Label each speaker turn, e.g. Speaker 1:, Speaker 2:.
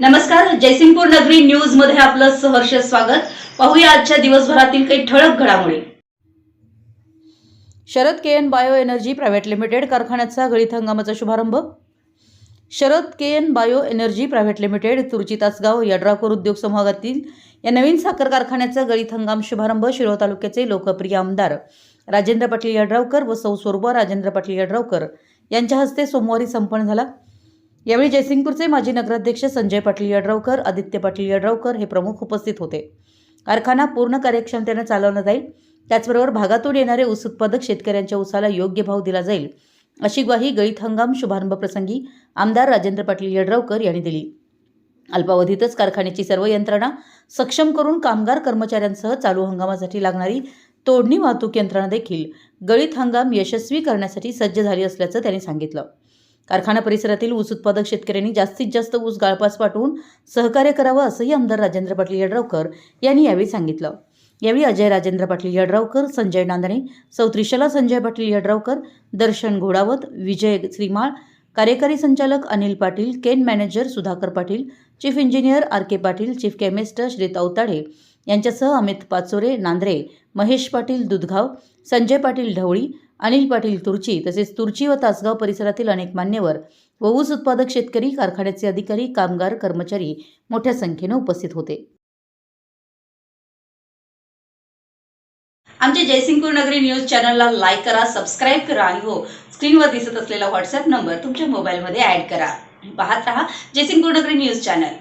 Speaker 1: नमस्कार जयसिंगपूर नगरी न्यूजमध्ये आपलं सहर्ष स्वागत. पाहूया आजच्या दिवसभरातील काही ठळक घडामोडी. Sharad K N bio energy private limited कारखान्याचा गळीत हंगामाचा शुभारंभ. Sharad K N bio energy private limited Turchi Tasgaon यड्राकोर उद्योग समूहातील या नवीन साखर कारखान्याचा गळीत हंगाम शुभारंभ शिरोळ तालुक्याचे लोकप्रिय आमदार राजेंद्र पाटील यड्रावकर व सौ स्वरूप राजेंद्र पाटील यड्रावकर यांच्या हस्ते सोमवारी संपन्न झाला. यावेळी जयसिंगपूरचे माजी नगराध्यक्ष संजय पाटील यड्रावकर आदित्य पाटील यड्रावकर हे प्रमुख उपस्थित होते. कारखाना पूर्ण कार्यक्षमतेने चालवला जाईल. त्याचबरोबर भागातून येणारे ऊस उत्पादक शेतकऱ्यांच्या ऊसाला योग्य भाव दिला जाईल अशी ग्वाही गळीत हंगाम शुभारंभ प्रसंगी आमदार राजेंद्र पाटील यड्रावकर यांनी दिली. अल्पावधीतच कारखान्याची सर्व यंत्रणा सक्षम करून कामगार कर्मचाऱ्यांसह चालू हंगामासाठी लागणारी तोडणी वाहतूक यंत्रणा देखील गळीत हंगाम यशस्वी करण्यासाठी सज्ज झाली असल्याचं त्यांनी सांगितलं. कारखाना परिसरातील ऊस उत्पादक शेतकऱ्यांनी जास्तीत जास्त ऊस गाळपास पाठवून सहकार्य करावं असंही आमदार राजेंद्र पाटील यड्रावकर यांनी यावेळी सांगितलं. यावेळी अजय राजेंद्र पाटील यड्रावकर संजय नांदणे सौ संजय पाटील यड्रावकर दर्शन घोडावत विजय श्रीमाळ कार्यकारी संचालक Anil Patil cane manager Sudhakar Patil chief engineer R K Patil chief chemist Shrit Awatade यांच्यासह अमित पाचोरे नांद्रे महेश पाटील दुधगाव संजय पाटील ढवळी अनिल पाटील तुर्ची तसेच तुर्ची व तासगाव परिसरातील अनेक मान्यवर व ऊस उत्पादक शेतकरी कारखान्याचे अधिकारी कामगार कर्मचारी मोठ्या संख्येने उपस्थित होते. आमच्या जयसिंगपूर नगरी न्यूज चॅनलला लाईक करा सबस्क्राईब करा आणि हो स्क्रीनवर दिसत असलेला व्हॉट्सअप नंबर तुमच्या मोबाईलमध्ये ऍड करा. पाहत रहा जयसिंगपूर नगरी न्यूज चॅनल.